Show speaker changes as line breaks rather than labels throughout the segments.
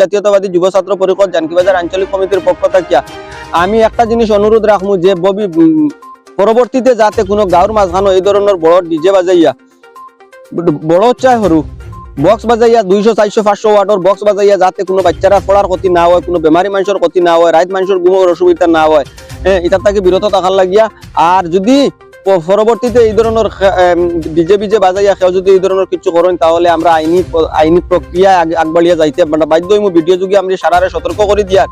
জাতীয়তাবাদী যুব ছাত্র পরিষদ জানকিবাজার আঞ্চলিক কমিটির পক্ষ থাকিয়া আমি একটা জিনিস অনুরোধ রাখব যে ববি পরবর্তীতে যাতে কোনো গাঁর মাঝখানো এই ধরনের বড় ডিজে বাজাইয়া, বড় চাই সরু বক্স বাজাইয়া দুইশো চারশো পাঁচশো ওয়ার্ডর বক্স বাজাইয়া যাতে কোনো বাচ্চারা পড়ার ক্ষতি না হয়, কোনো বেমারি মানুষের ক্ষতি না হয় রাইত মানুষের ঘুমের অসুবিধা না হয় হ্যাঁ এটার থেকে বিরত থাকার লাগিয়া। আর যদি পরবর্তীতে এই ধরনের ডিজে বিজে বাজাইয়া কেউ যদি এই ধরনের কিছু করেন, তাহলে আমরা আইনি আইনি প্রক্রিয়ায় আগ- আগবাড়িয়া যাইতে মানে বাধ্য হইমু। ভিডিও যুগে আমরা সারারে সতর্ক করে দিয়ার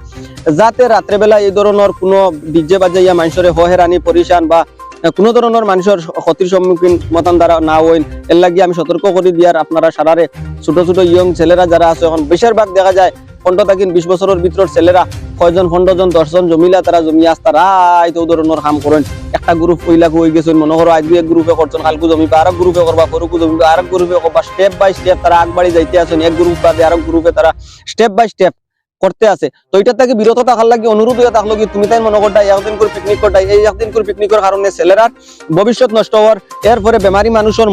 যাতে রাত্রেবেলা এই ধরনের কোনো ডিজে বাজাইয়া মানুষের হহেরানি পরিশান বা কোনো ধরনের মানুষের ক্ষতির সম্মুখীন মতান দ্বারা না হইন, এর লাগি আমি সতর্ক করে দিয়ার আপনারা সারারে ছোট ছোট ইয়ং ছেলেরা যারা আছে, এখন বেশিরভাগ দেখা যায় পনেরো থাকেন বিশ বছরের ভিতর ছেলেরা কয়জন পনেরো জন দশজন জমিলা তারা জমি আস্তা রাই তো ধরনের কাম করেন। একটা গ্রুপ কইলা হয়ে গেছেন, মনে করো আজকে এক গ্রুপে করছেন, কালকু জমি বা আরেক গ্রুপে করবা, পরকু জমি বা আরেক গ্রুপে করবা স্টেপ বাই স্টেপ তারা আগবাড়ি যাইতে আছেন, এক গ্রুপ বাদে আরেক গ্রুপে তারা স্টেপ বাই স্টেপ করতে আছে। তো এটা থেকে বিরত থাকার লাগে, অনুরোধ হয়ে থাকল কি, তুমি তাই মনে করটা একদিন করে পিকনিক করটাই এই একদিন করে পিকনিকের কারণে ছেলেরার ভবিষ্যৎ নষ্ট হওয়ার, এরপরে বেমারি মানুষের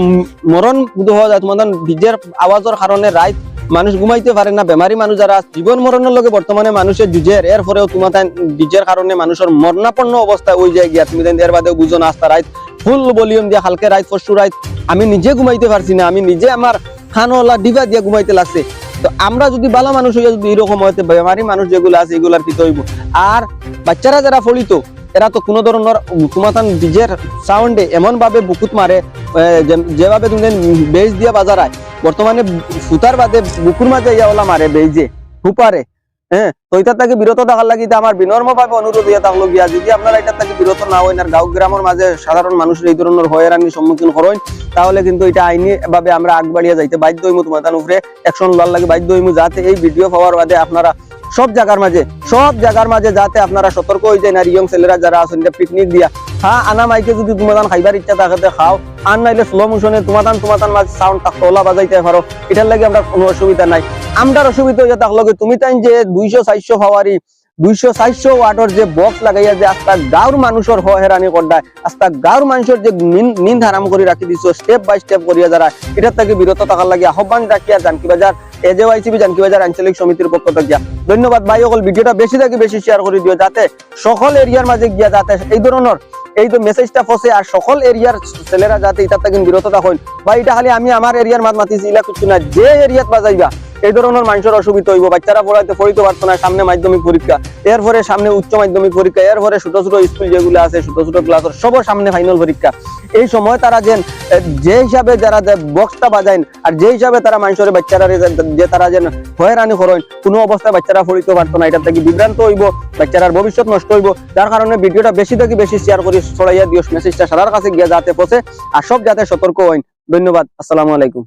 মরণ হওয়া যায়, তোমাদের ডিজের আওয়াজের কারণে রাত মানুষ ঘুমাইতে পারে না বেমারি মানুষ যারা জীবন মরণের লগে বর্তমানে মানুষের যুজের এরপরেও তোমার তাই ডিজের কারণে মানুষের মরণাপন্ন অবস্থায় ওই যায় গিয়া। তুমি এর বাদেও বুঝো না আস্তা রাত ফুল ভলিউম দিয়া, হালকে রাত পরশু রাত আমি নিজে ঘুমাইতে পারছি না, আমি নিজে আমার খানওয়ালা ডিবা দিয়া ঘুমাইতে লাগছে তো আমরা যদি ভালো মানুষ হইয়া যদি এরকম হইতে বেমারি মানুষ যেগুলো আছে এগুলার কি আর বাচ্চারা যারা ফলিত এরা তো কোনো ধরনের কুমাতান ডিজের সাউন্ডে এমন ভাবে বুকুত মারে যেভাবে তুমি বেজ দিয়ে বাজারায়, বর্তমানে ফুতার বাদে বুকুর মাঝে ইয়া ওলা মারে বেজে হুপারে হ্যাঁ তো এটার থেকে বিরত থাকার লাগি আমার বিনম্র ভাবে অনুরোধ ইয়া থাকল গিয়া, যদি আপনারা এটার থেকে বিরত না হইন আর গাঁও গ্রামের মাঝে সাধারণ মানুষের এই ধরনের হয়রানির সম্মুখীন করেন তাহলে কিন্তু এটা আইনি ভাবে আমরা আগবাড়িয়া যাইতে বাধ্য হইমু তোমার উপরে। অ্যাকশন লওয়ার লাগে বাধ্য হইমু, যাতে এই ভিডিও পাওয়ার বাদে আপনারা সব জায়গার মাঝে, সব জায়গার মাঝে যাতে আপনারা সতর্ক হয়ে যায় না ইয়ং ছেলেরা যারা আছেন পিকনিক দিয়া। হ্যাঁ আনা মাইকে যদি তোমাদান খাইবার ইচ্ছা থাকে খাও, আর নাইলে স্লো মোশনে তোমাদান তোমাদান মাঝে সাউন্ড থাকতো ওলা বাজাইতে পারো। এটার লাগে আমরা কোনো অসুবিধা নাই। আমরা অসুবিধা হয়ে থাকল তুমি তাই যে দুইশো, চারশো ফাওয়ারি দুইশো চারশো ওয়াটর যে বক্স লাগাইয়া যে আস্তা গাঁর মানুষের হেরানি করদায় আস্তা গাঁর মানুষের যে নিন- হারাম করে রাখি দিছো স্টেপ বাই স্টেপ করিয়া যারা এটার থেকে বিরত থাকার লাগে আহ্বান রাখিয়া জানকি বাজার এজে ওয়াইসিবি জানকি বাজার আঞ্চলিক সমিতির পক্ষ থেকে ধন্যবাদ ভাই, অকল ভিডিওটা বেশি থেকে বেশি শেয়ার করে দিও যাতে সকল এরিয়ার মাঝে গিয়া যাতে এই ধরনের এই তো মেসেজটা ফসে আর সকল এরিয়ার ছেলেরা যাতে এটার থেকে বিরত থাকেন। বা এটা খালি আমি আমার এরিয়ার মাত মাতিছি, ইলা কিছু না, যে এরিয়াত বাজাইবা এই ধরনের মানুষের অসুবিধা হইব, বাচ্চারা পড়াইতে পড়িতে পারতো না, সামনে মাধ্যমিক পরীক্ষা, এরপরে সামনে উচ্চ মাধ্যমিক পরীক্ষা, এরপরে ছোট ছোট স্কুল যেগুলো আছে, ছোট ছোট ক্লাসের সবার সামনে ফাইনাল পরীক্ষা। এই সময় তারা যেন যে হিসাবে যারা বক্সটা বাজাইন আর যে হিসাবে তারা মানুষের বাচ্চারা যে তারা যেন হয়রানি করেন, কোনো অবস্থায় বাচ্চারা পড়িতে পারতো না এটা থেকে বিভ্রান্ত হইব, বাচ্চারার ভবিষ্যৎ নষ্ট হইব। যার কারণে ভিডিওটা বেশি থেকে বেশি শেয়ার করি ছড়াইয়া দিও মেসেজটা সারার কাছে গিয়ে যাতে পৌঁছে, আর সব যাতে সতর্ক হইন। ধন্যবাদ, আসসালামু আলাইকুম।